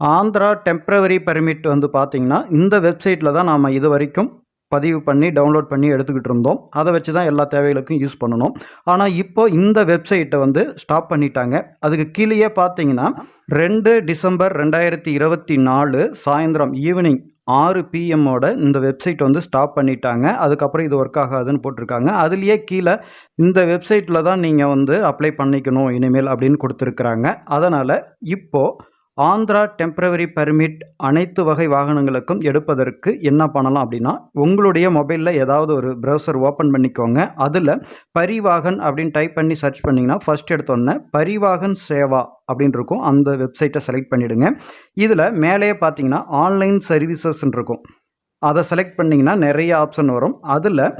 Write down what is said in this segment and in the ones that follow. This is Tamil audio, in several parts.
ஆந்திரா டெம்ப்ரவரி பெர்மிட் வந்து பார்த்திங்கன்னா இந்த வெப்சைட்டில் தான் நாம் இது வரைக்கும் பதிவு பண்ணி, டவுன்லோட் பண்ணி எடுத்துக்கிட்டு இருந்தோம். அதை வச்சு தான் எல்லா தேவைகளுக்கும் யூஸ் பண்ணணும். ஆனால் இப்போ இந்த வெப்சைட்டை வந்து ஸ்டாப் பண்ணிட்டாங்க. அதுக்கு கீழேயே பார்த்தீங்கன்னா, ரெண்டு டிசம்பர் ரெண்டாயிரத்தி இருபத்தி நாலு சாயந்தரம் ஈவினிங் ஆறு பிஎம்மோட இந்த வெப்சைட் வந்து ஸ்டாப் பண்ணிட்டாங்க. அதுக்கப்புறம் இது ஒர்க் ஆகாதுன்னு போட்டிருக்காங்க. அதுலேயே கீழே இந்த வெப்சைட்டில் தான் நீங்கள் வந்து அப்ளை பண்ணிக்கணும் இனிமேல் அப்படின்னு கொடுத்துருக்குறாங்க அதனால் இப்போது ஆந்திரா டெம்ப்ரவரி பெர்மிட் அனைத்து வகை வாகனங்களுக்கும் எடுப்பதற்கு என்ன பண்ணலாம் அப்படின்னா, உங்களுடைய மொபைலில் ஏதாவது ஒரு ப்ரௌசர் ஓப்பன் பண்ணிக்கோங்க. அதில் பரிவாகன் அப்படின்னு டைப் பண்ணி சர்ச் பண்ணிங்கன்னா ஃபர்ஸ்ட் எடுத்தோன்னே பரிவாகன் சேவா அப்படின்னு இருக்கும். அந்த வெப்சைட்டை செலக்ட் பண்ணிவிடுங்க இதில் மேலேயே பார்த்தீங்கன்னா, ஆன்லைன் சர்வீசஸ்ன்னு இருக்கும். அதை செலக்ட் பண்ணிங்கன்னா நிறைய ஆப்ஷன் வரும். அதில்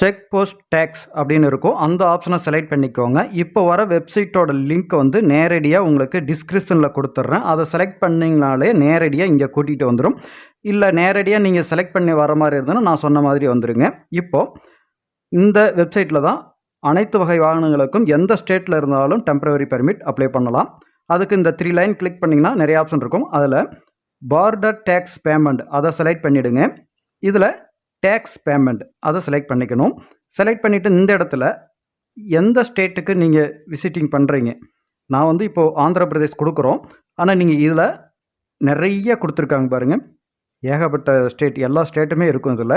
செக் போஸ்ட் டேக்ஸ் அப்படின்னு இருக்கும். அந்த ஆப்ஷனை செலக்ட் பண்ணிக்கோங்க. இப்போ வர வெப்சைட்டோட லிங்க் வந்து நேரடியாக உங்களுக்கு டிஸ்கிரிப்ஷனில் கொடுத்துட்றேன் அதை செலக்ட் பண்ணிங்கனாலே நேரடியாக இங்கே கூட்டிகிட்டு வந்துடும் இல்லை நேரடியாக நீங்கள் செலக்ட் பண்ணி வர மாதிரி இருந்ததுன்னா, நான் சொன்ன மாதிரி வந்துடுங்க இப்போது இந்த வெப்சைட்டில் தான் அனைத்து வகை வாகனங்களுக்கும் எந்த ஸ்டேட்டில் இருந்தாலும் டெம்ப்ரவரி பெர்மிட் அப்ளை பண்ணலாம். அதுக்கு இந்த த்ரீ லைன் கிளிக் பண்ணிங்கன்னா நிறைய ஆப்ஷன் இருக்கும். அதில் பார்டர் டேக்ஸ் பேமெண்ட் அதை செலக்ட் பண்ணிவிடுங்க இதில் டேக்ஸ் பேமெண்ட் அதை செலக்ட் பண்ணிக்கணும். செலக்ட் பண்ணிவிட்டு இந்த இடத்துல எந்த ஸ்டேட்டுக்கு நீங்கள் விசிட்டிங் பண்ணுறீங்க நான் வந்து இப்போது ஆந்திர பிரதேஷ் கொடுக்குறோம். ஆனால் நீங்கள் இதில் நெறைய கொடுத்துருக்காங்க பாருங்கள் ஏகப்பட்ட ஸ்டேட் எல்லா ஸ்டேட்டுமே இருக்கும் இதில்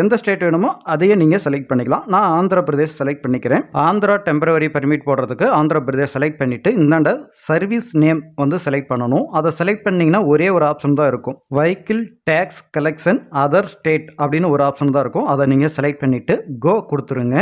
எந்த ஸ்டேட் வேணுமோ அதையே நீங்கள் செலக்ட் பண்ணிக்கலாம். நான் ஆந்திர பிரதேஷ் செலக்ட் பண்ணிக்கிறேன். ஆந்திரா டெம்ப்ரவரி பர்மிட் போடுறதுக்கு ஆந்திர பிரதேஷ் செலக்ட் பண்ணிட்டு, இந்தாண்ட சர்வீஸ் நேம் வந்து செலக்ட் பண்ணணும். அதை செலக்ட் பண்ணிங்கன்னா ஒரே ஒரு ஆப்ஷன் தான் இருக்கும். Vehicle tax collection other state அப்படின்னு ஒரு ஆப்ஷன் தான் இருக்கும். அதை நீங்கள் செலக்ட் பண்ணிவிட்டு கோ கொடுத்துருங்க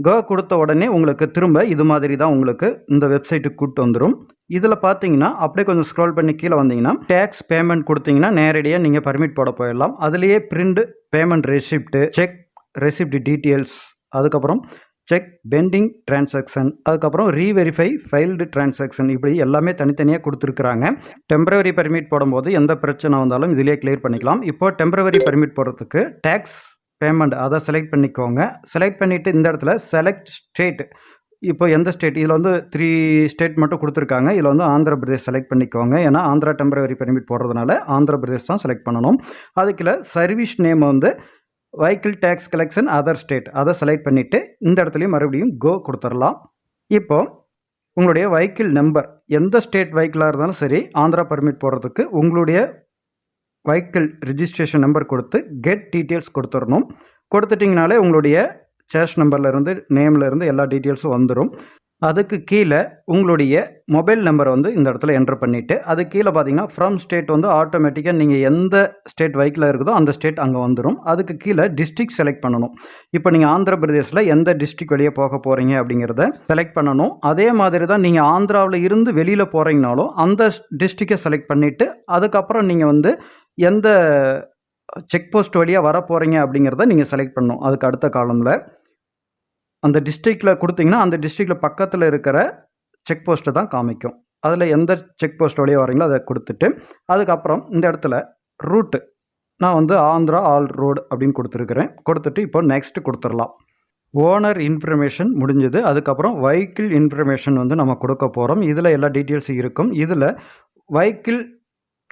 கோ கொடுத்த உடனே உங்களுக்கு திரும்ப இது மாதிரி தான் உங்களுக்கு இந்த வெப்சைட்டுக்கு கூப்பிட்டு வந்துடும் இதில் பார்த்தீங்கன்னா, அப்படியே கொஞ்சம் ஸ்க்ரோல் பண்ணி கீழே வந்தீங்கன்னா, டேக்ஸ் பேமெண்ட் கொடுத்தீங்கன்னா நேரடியாக நீங்கள் பர்மிட் போட போயிடலாம். அதுலேயே print payment receipt check receipt details, அதுக்கப்புறம் செக் பெண்டிங் டிரான்சாக்ஷன், அதுக்கப்புறம் ரீவெரிஃபை ஃபைல்டு டிரான்சாக்ஷன் இப்படி எல்லாமே தனித்தனியாக கொடுத்துருக்குறாங்க டெம்ப்ரவரி பெர்மிட் போடும்போது எந்த பிரச்சனை வந்தாலும் இதிலேயே கிளியர் பண்ணிக்கலாம். இப்போ டெம்ப்ரவரி பெர்மிட் போடுறதுக்கு டேக்ஸ் பேமெண்ட் அதை செலக்ட் பண்ணிக்கோங்க. செலக்ட் பண்ணிவிட்டு இந்த இடத்துல செலக்ட் ஸ்டேட் இப்போ எந்த ஸ்டேட் இதில் வந்து த்ரீ ஸ்டேட் மட்டும் கொடுத்துருக்காங்க. இதில் வந்து ஆந்திர பிரதேஷ் செலக்ட் பண்ணிக்கோங்க. ஏன்னா, ஆந்திரா டெம்பரவரி பெர்மிட் போடுறதுனால ஆந்திர பிரதேஷ் தான் செலக்ட் பண்ணணும். அதுக்குள்ள சர்வீஸ் நேம் வந்து vehicle tax collection other state அதை செலக்ட் பண்ணிவிட்டு இந்த இடத்துலையும் மறுபடியும் கோ கொடுத்துடலாம். இப்போது உங்களுடைய வெஹிக்கிள் நம்பர் எந்த ஸ்டேட் வெஹிக்கிளாக இருந்தாலும் சரி, ஆந்திரா பெர்மிட் போடுறதுக்கு உங்களுடைய வெஹிக்கிள் ரிஜிஸ்ட்ரேஷன் நம்பர் கொடுத்து கெட் டீட்டெயில்ஸ் கொடுத்துடணும். கொடுத்துட்டிங்கனாலே உங்களுடைய சேஷ் நம்பர்லேருந்து நேம்லேருந்து எல்லா டீட்டெயில்ஸும் வந்துடும் அதுக்கு கீழே உங்களுடைய மொபைல் நம்பரை வந்து இந்த இடத்துல என்டர் பண்ணிவிட்டு அதுக்கு கீழே பார்த்தீங்கன்னா, ஃப்ரம் ஸ்டேட் வந்து ஆட்டோமேட்டிக்காக நீங்கள் எந்த ஸ்டேட் வைக்கில் இருக்குதோ அந்த ஸ்டேட் அங்கே வந்துடும் அதுக்கு கீழே டிஸ்ட்ரிக் செலக்ட் பண்ணணும். இப்போ நீங்கள் ஆந்திர பிரதேஷ்ல எந்த டிஸ்ட்ரிக் வெளியே போக போகிறீங்க அப்படிங்கிறத செலக்ட் பண்ணணும். அதே மாதிரி தான் நீங்கள் ஆந்திராவில் இருந்து வெளியில் போகிறீங்கனாலும் அந்த டிஸ்ட்ரிக்கை செலக்ட் பண்ணிவிட்டு அதுக்கப்புறம் நீங்கள் வந்து எந்த செக் போஸ்ட் வழியாக வர போகிறீங்க அப்படிங்கிறத நீங்கள் செலக்ட் பண்ணணும். அதுக்கு அடுத்த காலமில் அந்த டிஸ்ட்ரிக்டில் கொடுத்தீங்கன்னா அந்த டிஸ்ட்ரிக்டில் பக்கத்தில் இருக்கிற செக் போஸ்ட்டை தான் காமிக்கும். அதில் எந்த செக் போஸ்ட் வழியாக வரீங்களோ அதை கொடுத்துட்டு அதுக்கப்புறம் இந்த இடத்துல ரூட்டு நான் வந்து ஆந்திரா ஆல் ரோடு அப்படின்னு கொடுத்துருக்குறேன் கொடுத்துட்டு இப்போ நெக்ஸ்ட் கொடுத்துடலாம் ஓனர் இன்ஃபர்மேஷன் முடிஞ்சது. அதுக்கப்புறம் வெஹிக்கிள் இன்ஃபர்மேஷன் வந்து நம்ம கொடுக்க போகிறோம் இதில் எல்லா டீட்டெயில்ஸும் இருக்கும். இதில் வெஹிக்கிள்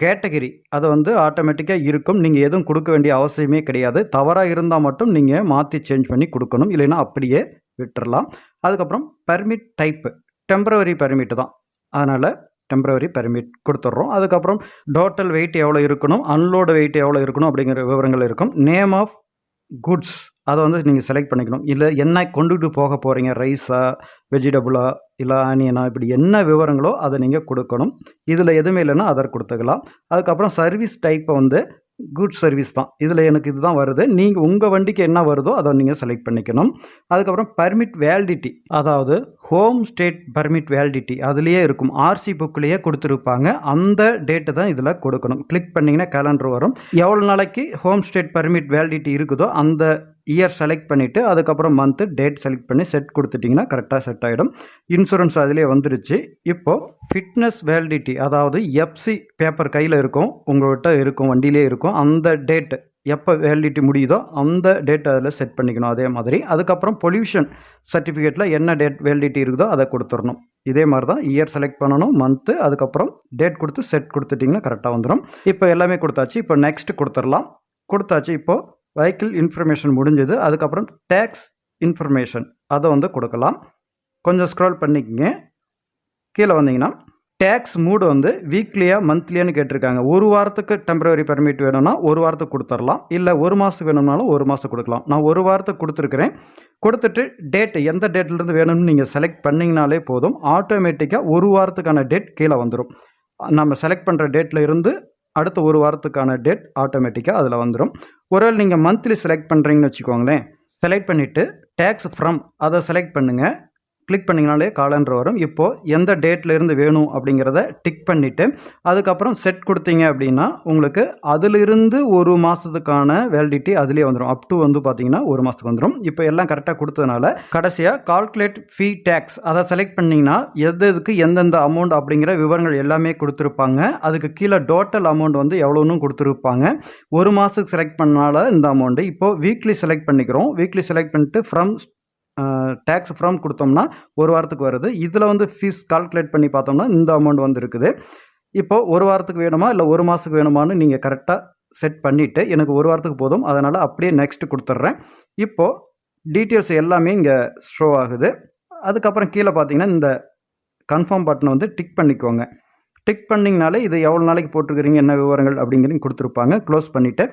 கேட்டகரி அது வந்து ஆட்டோமேட்டிக்காக இருக்கும். நீங்கள் எதுவும் கொடுக்க வேண்டிய அவசியமே கிடையாது. தவறாக இருந்தால் மட்டும் நீங்கள் மாற்றி சேஞ்ச் பண்ணி கொடுக்கணும் இல்லைன்னா அப்படியே விட்டுறலாம். அதுக்கப்புறம் பெர்மிட் டைப்பு டெம்ப்ரவரி பர்மிட் தான். அதனால் டெம்ப்ரவரி பெர்மிட் கொடுத்துட்றோம் அதுக்கப்புறம் டோட்டல் வெயிட் எவ்வளோ இருக்கணும், அன்லோடு வெயிட் எவ்வளோ இருக்கணும் அப்படிங்கிற விவரங்கள் இருக்கும். நேம் ஆஃப் குட்ஸ் அதை வந்து நீங்கள் செலக்ட் பண்ணிக்கணும். இல்லை என்ன கொண்டுட்டு போக போகிறீங்க ரைஸா, வெஜிடபுளா இல்லை ஆனியனா இப்படி என்ன விவரங்களோ அதை நீங்கள் கொடுக்கணும் இதில் எதுவுமே இல்லைன்னா அதர் கொடுத்துக்கலாம் அதுக்கப்புறம் சர்வீஸ் டைப்பை வந்து குட் சர்வீஸ் தான். இதில் எனக்கு இதுதான் வருது. நீங்கள் உங்கள் வண்டிக்கு என்ன வருதோ அதை நீங்கள் செலக்ட் பண்ணிக்கணும். அதுக்கப்புறம் பர்மிட் வேலிடிட்டி அதாவது ஹோம் ஸ்டேட் பர்மிட் வேலிடிட்டி அதுலேயே இருக்கும். ஆர்சி புக்லேயே கொடுத்துருப்பாங்க அந்த டேட்டு தான் இதில் கொடுக்கணும் கிளிக் பண்ணீங்கன்னா கேலண்டர் வரும். எவ்வளோ நாளைக்கு ஹோம் ஸ்டேட் பர்மிட் வேலிடிட்டி இருக்குதோ அந்த இயர் செலக்ட் பண்ணிவிட்டு அதுக்கப்புறம் மந்த்து டேட் செலக்ட் பண்ணி செட் கொடுத்துட்டிங்கன்னா கரெக்டாக செட் ஆகிடும் இன்சூரன்ஸ் அதிலேயே வந்துருச்சு. இப்போ ஃபிட்னஸ் வேலிடிட்டி அதாவது எஃப்சி பேப்பர் கையில் இருக்கும். உங்கள்கிட்ட இருக்கும். வண்டியிலேயே இருக்கும். அந்த டேட் எப்போ வேலிடிட்டி முடியுதோ அந்த டேட் அதில் செட் பண்ணிக்கணும் அதே மாதிரி அதுக்கப்புறம் பொல்யூஷன் சர்டிஃபிகேட்டில் என்ன டேட் வேலிடிட்டி இருக்குதோ அதை கொடுத்துடணும் இதே மாதிரி தான் இயர் செலக்ட் பண்ணணும் மந்த்து அதுக்கப்புறம் டேட் கொடுத்து செட் கொடுத்துட்டிங்கன்னா கரெக்டாக வந்துடும் இப்போ எல்லாமே கொடுத்தாச்சு இப்போ நெக்ஸ்ட் கொடுத்துடலாம் கொடுத்தாச்சு இப்போது வெஹிக்கிள் இன்ஃபர்மேஷன் முடிஞ்சது. அதுக்கப்புறம் டேக்ஸ் இன்ஃபர்மேஷன் அதை வந்து கொடுக்கலாம். கொஞ்சம் ஸ்க்ரோல் பண்ணிக்கங்க. கீழே வந்தீங்கன்னா டேக்ஸ் மூடு வந்து வீக்லியாக மந்த்லியான்னு கேட்டிருக்காங்க. ஒரு வாரத்துக்கு டெம்பரவரி பெர்மிட் வேணும்னா ஒரு வாரத்துக்கு கொடுத்துடலாம் இல்லை ஒரு மாதத்துக்கு வேணும்னாலும் ஒரு மாதத்துக்கு கொடுக்கலாம். நான் ஒரு வாரத்துக்கு கொடுத்துருக்குறேன். கொடுத்துட்டு டேட் எந்த டேட்லேருந்து வேணும்னு நீங்கள் செலக்ட் பண்ணிங்கனாலே போதும். ஆட்டோமேட்டிக்காக ஒரு வாரத்துக்கான டேட் கீழே வந்துடும் நம்ம செலக்ட் பண்ணுற டேட்டில் இருந்து அடுத்த ஒரு வாரத்துக்கான டேட் ஆட்டோமேட்டிக்காக அதில் வந்துடும் ஒருவேளை நீங்கள் மந்த்லி செலக்ட் பண்ணுறீங்கன்னு வச்சுக்கோங்களேன் செலக்ட் பண்ணிவிட்டு டேக்ஸ் ஃப்ரம் அதை செலக்ட் பண்ணுங்கள் கிளிக் பண்ணிங்கனாலே காலண்டர் வரும். இப்போது எந்த டேட்லேருந்து வேணும் அப்படிங்கிறத டிக் பண்ணிவிட்டு அதுக்கப்புறம் செட் கொடுத்தீங்க அப்படின்னா உங்களுக்கு அதிலிருந்து ஒரு மாதத்துக்கான வேலிடிட்டி அதிலே வந்துடும் அப் டு வந்து பார்த்தீங்கன்னா ஒரு மாதத்துக்கு வந்துடும் இப்போ எல்லாம் கரெக்டாக கொடுத்ததுனால கடைசியாக கால்குலேட் ஃபீ டேக்ஸ் அதை செலக்ட் பண்ணிங்கன்னா எது எதுக்கு எந்தெந்த அமௌண்ட் அப்படிங்கிற விவரங்கள் எல்லாமே கொடுத்துருப்பாங்க. அதுக்கு கீழே டோட்டல் அமௌண்ட் வந்து எவ்வளோன்னு கொடுத்துருப்பாங்க. ஒரு மாதத்துக்கு செலக்ட் பண்ணால இந்த அமௌண்ட்டு இப்போது வீக்லி செலக்ட் பண்ணிக்கிறோம். வீக்லி செலக்ட் பண்ணிட்டு ஃப்ரம் டேக்ஸ் ஃப்ரம் கொடுத்தோம்னா ஒரு வாரத்துக்கு வருது. இதில் வந்து ஃபீஸ் கால்குலேட் பண்ணி பார்த்தோம்னா இந்த அமௌண்ட் வந்து இருக்குது இப்போது ஒரு வாரத்துக்கு வேணுமா? இல்லை ஒரு மாதத்துக்கு வேணுமான்னு நீங்கள் கரெக்டாக செட் பண்ணிவிட்டு எனக்கு ஒரு வாரத்துக்கு போதும். அதனால் அப்படியே நெக்ஸ்ட் கொடுத்துட்றேன். இப்போது டீட்டெயில்ஸ் எல்லாமே இங்கே ஷோ ஆகுது. அதுக்கப்புறம் கீழே பார்த்தீங்கன்னா இந்த கன்ஃபார்ம் பட்டனை வந்து டிக் பண்ணிக்கோங்க. டிக் பண்ணிங்கனாலே இது எவ்வளோ நாளைக்கு போட்டிருக்கிறீங்க? என்ன விவரங்கள்? அப்படிங்கிறீங்க கொடுத்துருப்பாங்க. க்ளோஸ் பண்ணிவிட்டு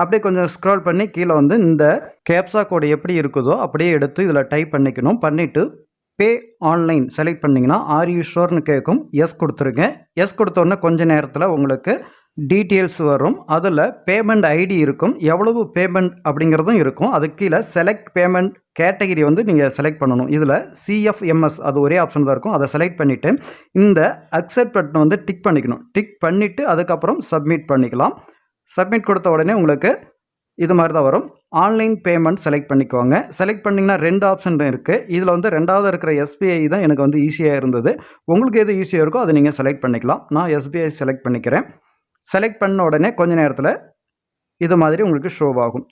அப்படியே கொஞ்சம் ஸ்க்ரால் பண்ணி கீழே வந்து இந்த கேப்சா கோடு எப்படி இருக்குதோ அப்படியே எடுத்து இதில் டைப் பண்ணிக்கணும். பண்ணிவிட்டு பே ஆன்லைன் செலக்ட் பண்ணிங்கன்னா ஆர் யூ ஷோர்னு கேட்கும். எஸ் கொடுத்துருங்க எஸ் கொடுத்தோன்னே கொஞ்ச நேரத்தில் உங்களுக்கு டீட்டெயில்ஸ் வரும். அதில் பேமெண்ட் ஐடி இருக்கும். எவ்வளவு பேமெண்ட் அப்படிங்கிறதும் இருக்கும். அதுக்கு கீழே செலக்ட் பேமெண்ட் கேட்டகிரி வந்து நீங்கள் செலக்ட் பண்ணணும். இதில் சிஎஃப்எம்எஸ் அது ஒரே ஆப்ஷன் தான் இருக்கும். அதை செலக்ட் பண்ணிவிட்டு இந்த அக்செப்ட் பட்டன் வந்து டிக் பண்ணிக்கணும். டிக் பண்ணிவிட்டு அதுக்கப்புறம் சப்மிட் பண்ணிக்கலாம். சப்மிட் கொடுத்த உடனே உங்களுக்கு இது மாதிரி தான் வரும். ஆன்லைன் பேமெண்ட் செலக்ட் பண்ணிக்கோங்க. செலக்ட் பண்ணிங்கன்னா ரெண்டு ஆப்ஷன் இருக்குது இதில் வந்து ரெண்டாவது இருக்கிற எஸ்பிஐ தான் எனக்கு வந்து ஈஸியாக இருந்தது. உங்களுக்கு எது ஈஸியாக இருக்கோ அதை நீங்கள் செலக்ட் பண்ணிக்கலாம். நான் எஸ்பிஐ செலக்ட் பண்ணிக்கிறேன். செலக்ட் பண்ண உடனே கொஞ்ச நேரத்தில் இது மாதிரி உங்களுக்கு ஷோ ஆகும்.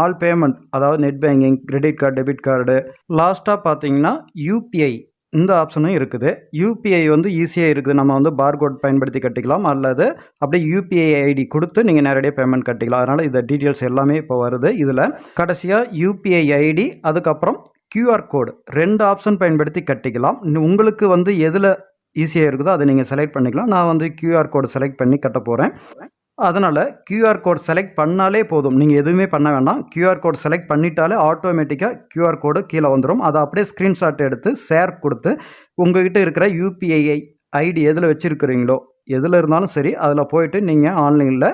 ஆல் பேமெண்ட் அதாவது net banking credit card debit card லாஸ்ட்டாக பார்த்தீங்கன்னா யூபிஐ இந்த ஆப்ஷனும் இருக்குது. யூபிஐ வந்து ஈஸியாக இருக்குது. நம்ம வந்து பார்கோட் பயன்படுத்தி கட்டிக்கலாம். அல்லது அப்படியே யூபிஐ ஐடி கொடுத்து நீங்கள் நேரடியாக பேமெண்ட் கட்டிக்கலாம். அதனால் இந்த டீட்டெயில்ஸ் எல்லாமே இப்போ வருது. இதில் கடைசியாக யூபிஐ ஐடி அதுக்கப்புறம் கியூஆர் கோடு ரெண்டு ஆப்ஷன் பயன்படுத்தி கட்டிக்கலாம். உங்களுக்கு வந்து எதில் ஈஸியாக இருக்குதோ அதை நீங்கள் செலக்ட் பண்ணிக்கலாம். நான் வந்து கியூஆர் கோடு செலக்ட் பண்ணி கட்ட போகிறேன் அதனால் கியூஆர் கோட் செலக்ட் பண்ணாலே போதும். நீங்கள் எதுவுமே பண்ண வேண்டாம். கியூஆர் கோட் செலக்ட் பண்ணிட்டாலே ஆட்டோமேட்டிக்காக கியூஆர் கோடு கீழே வந்துடும் அதை அப்படியே ஸ்க்ரீன்ஷாட் எடுத்து ஷேர் கொடுத்து உங்கள்கிட்ட இருக்கிற யூபிஐ ஐடி எதில் வச்சுருக்கிறீங்களோ எதில் இருந்தாலும் சரி அதில் போயிட்டு நீங்கள் ஆன்லைனில்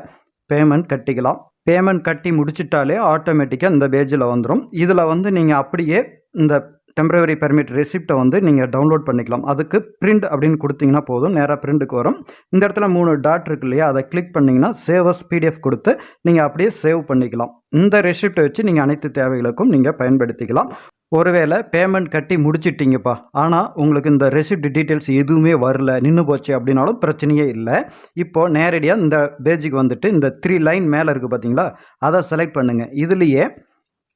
பேமெண்ட் கட்டிக்கலாம். பேமெண்ட் கட்டி முடிச்சிட்டாலே ஆட்டோமேட்டிக்காக இந்த பேஜில் வந்துடும் இதில் வந்து நீங்கள் அப்படியே இந்த டெம்பரவரி பெர்மிட் ரெசிப்டை வந்து நீங்கள் டவுன்லோட் பண்ணிக்கலாம். அதுக்கு பிரிண்ட் அப்படின்னு கொடுத்தீங்கன்னா போதும். நேராக பிரிண்ட்டுக்கு வரும். இந்த இடத்துல மூணு டாட் இருக்கு இல்லையா? அதை கிளிக் பண்ணிங்கன்னா சேவஸ் பிடிஎஃப் கொடுத்து நீங்கள் அப்படியே சேவ் பண்ணிக்கலாம். இந்த ரெசிப்டை வச்சு நீங்கள் அனைத்து தேவைகளுக்கும் நீங்கள் பயன்படுத்திக்கலாம். ஒருவேளை பேமெண்ட் கட்டி முடிச்சிட்டிங்கப்பா. ஆனால் உங்களுக்கு இந்த ரெசிப்ட் டீட்டெயில்ஸ் எதுவுமே வரல நின்று போச்சு அப்படின்னாலும் பிரச்சனையே இல்லை. இப்போது நேரடியாக இந்த பேஜுக்கு வந்துட்டு இந்த த்ரீ லைன் மேலே இருக்குது பார்த்தீங்களா அதை செலக்ட் பண்ணுங்கள் இதுலேயே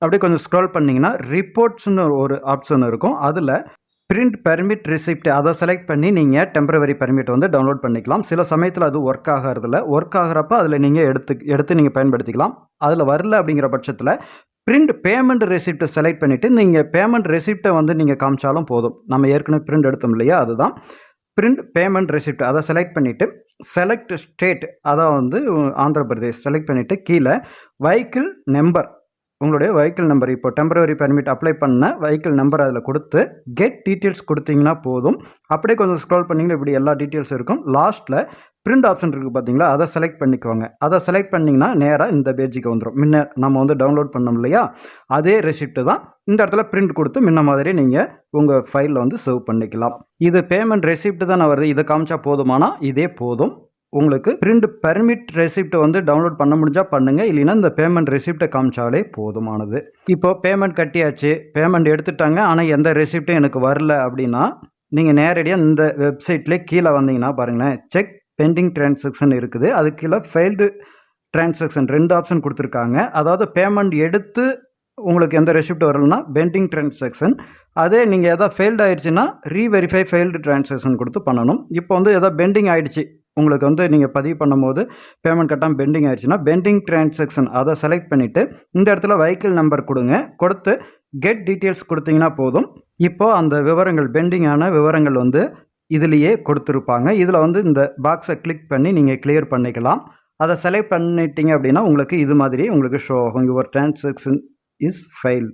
அப்படியே கொஞ்சம் ஸ்க்ரோல் பண்ணிங்கன்னா ரிப்போர்ட்ஸ்னு ஒரு ஆப்ஷன் இருக்கும். அதில் பிரிண்ட் பெர்மிட் ரிசிப்ட் அதை செலக்ட் பண்ணி நீங்கள் டெம்பரவரி பெர்மிட் வந்து டவுன்லோட் பண்ணிக்கலாம். சில சமயத்தில் அது ஒர்க் ஆகிறதில்ல. ஒர்க் ஆகிறப்ப அதில் நீங்கள் எடுத்து எடுத்து நீங்கள் பயன்படுத்திக்கலாம். அதில் வரல அப்படிங்கிற பட்சத்தில் பிரிண்ட் பேமெண்ட் ரெசிப்ட்டை செலக்ட் பண்ணிவிட்டு நீங்கள் பேமெண்ட் ரெசிப்ட்டை வந்து நீங்கள் காமிச்சாலும் போதும். நம்ம ஏற்கனவே பிரிண்ட் எடுத்தோம் இல்லையா? அதுதான். பிரிண்ட் பேமெண்ட் ரெசிப்ட் அதை செலக்ட் பண்ணிவிட்டு செலக்ட் ஸ்டேட் அதை வந்து ஆந்திர பிரதேஷ் செலக்ட் பண்ணிவிட்டு கீழே வெஹிக்கிள் நம்பர் உங்களுடைய வெஹிக்கிள் நம்பர் இப்போ டெம்பரவரி பெர்மிட் அப்ளை பண்ண வெஹிக்கிள் நம்பர் அதில் கொடுத்து கெட் டீட்டெயில்ஸ் கொடுத்தீங்கன்னா போதும். அப்படியே கொஞ்சம் ஸ்க்ரோல் பண்ணிங்கன்னா இப்படி எல்லா டீட்டெயில்ஸ் இருக்கும். லாஸ்ட்டில் பிரிண்ட் ஆப்ஷன் இருக்குது பார்த்தீங்களா? அதை செலக்ட் பண்ணிக்கோங்க. அதை செலக்ட் பண்ணிங்கன்னா நேராக இந்த பேஜுக்கு வந்துடும் முன்ன நம்ம வந்து டவுன்லோட் பண்ணோம் இல்லையா? அதே ரெசிப்ட்டு தான் இந்த இடத்துல பிரிண்ட் கொடுத்து முன்ன மாதிரி நீங்கள் உங்கள் ஃபைலில் வந்து சேவ் பண்ணிக்கலாம். இது பேமெண்ட் ரெசிப்ட் தானே வருது. இதை காமிச்சா போதுமானா? இதே போதும். உங்களுக்கு பிரிண்ட் பெர்மிட் ரெசிப்ட் வந்து டவுன்லோட் பண்ண முடிஞ்சால் பண்ணுங்கள் இல்லைன்னா இந்த பேமெண்ட் ரெசிப்டை காமிச்சாலே போதுமானது. இப்போ பேமெண்ட் கட்டியாச்சு. பேமெண்ட் எடுத்துட்டாங்க. ஆனால் எந்த ரெசிப்ட்டும் எனக்கு வரல அப்படின்னா நீங்கள் நேரடியாக இந்த வெப்சைட்லேயே கீழே வந்தீங்கன்னா பாருங்களேன். செக் பெண்டிங் டிரான்சாக்ஷன் இருக்குது. அது கீழே ஃபெயில்டு டிரான்சாக்ஷன் ரெண்டு ஆப்ஷன் கொடுத்துருக்காங்க. அதாவது பேமெண்ட் எடுத்து உங்களுக்கு எந்த ரெசிப்ட் வரலன்னா பெண்டிங் டிரான்சாக்ஷன் அதே நீங்கள் எதாவது ஃபெயில்டு ஆயிடுச்சுன்னா ரீவெரிஃபை ஃபெயில்டு டிரான்சாக்ஷன் கொடுத்து பண்ணணும். இப்போ வந்து எதாவது பெண்டிங் ஆகிடுச்சு உங்களுக்கு வந்து நீங்கள் பதிவு பண்ணும்போது பேமெண்ட் கட்டாமல் பெண்டிங் ஆயிடுச்சுன்னா பெண்டிங் டிரான்சாக்ஷன் அதை செலக்ட் பண்ணிவிட்டு இந்த இடத்துல வெஹிக்கிள் நம்பர் கொடுங்க. கொடுத்து கெட் டீட்டெயில்ஸ் கொடுத்தீங்கன்னா போதும். இப்போது அந்த விவரங்கள் பெண்டிங்கான விவரங்கள் வந்து இதுலேயே கொடுத்துருப்பாங்க. இதில் வந்து இந்த பாக்ஸை கிளிக் பண்ணி நீங்கள் கிளியர் பண்ணிக்கலாம். அதை செலக்ட் பண்ணிட்டீங்க அப்படின்னா உங்களுக்கு இது மாதிரி உங்களுக்கு ஷோ ஆகும். யுவர் டிரான்சாக்ஷன் இஸ் ஃபைல்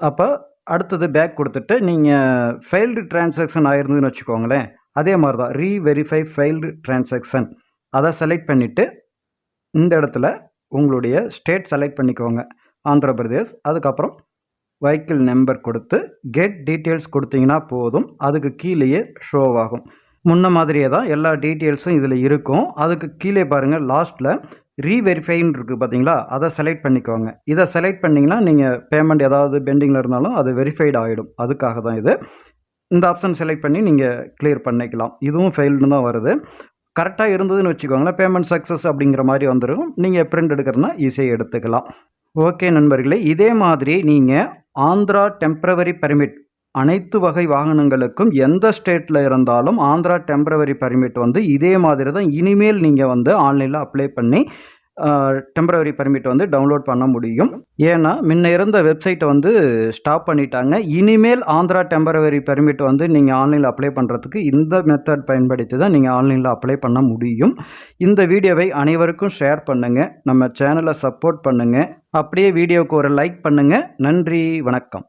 அப்போ அடுத்தது பேக் கொடுத்துட்டு நீங்கள் ஃபெயில்டு டிரான்சாக்ஷன் ஆயிருந்ததுன்னு வச்சுக்கோங்களேன் அதே மாதிரி தான் ரீவெரிஃபை ஃபெயில்டு டிரான்சாக்ஷன் அதை செலக்ட் பண்ணிவிட்டு இந்த இடத்துல உங்களுடைய ஸ்டேட் செலக்ட் பண்ணிக்கோங்க. ஆந்திர பிரதேஷ் அதுக்கப்புறம் வெஹிக்கிள் நம்பர் கொடுத்து கெட் டீட்டெயில்ஸ் கொடுத்தீங்கன்னா போதும். அதுக்கு கீழேயே ஷோ ஆகும். முன்ன மாதிரியே தான் எல்லா டீட்டெயில்ஸும் இதில் இருக்கும். அதுக்கு கீழே பாருங்கள் லாஸ்ட்டில் ரீவெரிஃபைன்னு இருக்குது பார்த்தீங்களா அதை செலக்ட் பண்ணிக்கோங்க. இதை செலக்ட் பண்ணிங்கன்னா நீங்கள் பேமெண்ட் ஏதாவது பெண்டிங்கில் இருந்தாலும் அது வெரிஃபைடு ஆகிடும் அதுக்காக தான் இது. இந்த ஆப்ஷன் செலக்ட் பண்ணி நீங்கள் கிளியர் பண்ணிக்கலாம். இதுவும் ஃபெயில்டு தான் வருது. கரெக்டாக இருந்ததுன்னு வச்சுக்கோங்களேன். பேமெண்ட் சக்ஸஸ் அப்படிங்கிற மாதிரி வந்துடும் நீங்கள் பிரிண்ட் எடுக்கிறதுனா ஈஸியாக எடுத்துக்கலாம். ஓகே நண்பர்களே. இதே மாதிரி நீங்கள் ஆந்திரா டெம்ப்ரவரி பர்மிட் அனைத்து வகை வாகனங்களுக்கும் எந்த ஸ்டேட்டில் இருந்தாலும் ஆந்திரா டெம்ப்ரவரி பர்மிட் வந்து இதே மாதிரி தான் இனிமேல் நீங்கள் வந்து ஆன்லைனில் அப்ளை பண்ணி டெம்பரவரி பர்மிட் வந்து டவுன்லோட் பண்ண முடியும். ஏன்னா முன்ன இருந்த வெப்சைட்டை வந்து ஸ்டாப் பண்ணிட்டாங்க. இனிமேல் ஆந்திரா டெம்பரவரி பர்மிட் வந்து நீங்கள் ஆன்லைனில் அப்ளை பண்ணுறதுக்கு இந்த மெத்தட் பயன்படுத்தி தான் நீங்கள் ஆன்லைனில் அப்ளை பண்ண முடியும். இந்த வீடியோவை அனைவருக்கும் ஷேர் பண்ணுங்கள் நம்ம சேனலை சப்போர்ட் பண்ணுங்கள் அப்படியே வீடியோவுக்கு ஒரு லைக் பண்ணுங்கள் நன்றி வணக்கம்.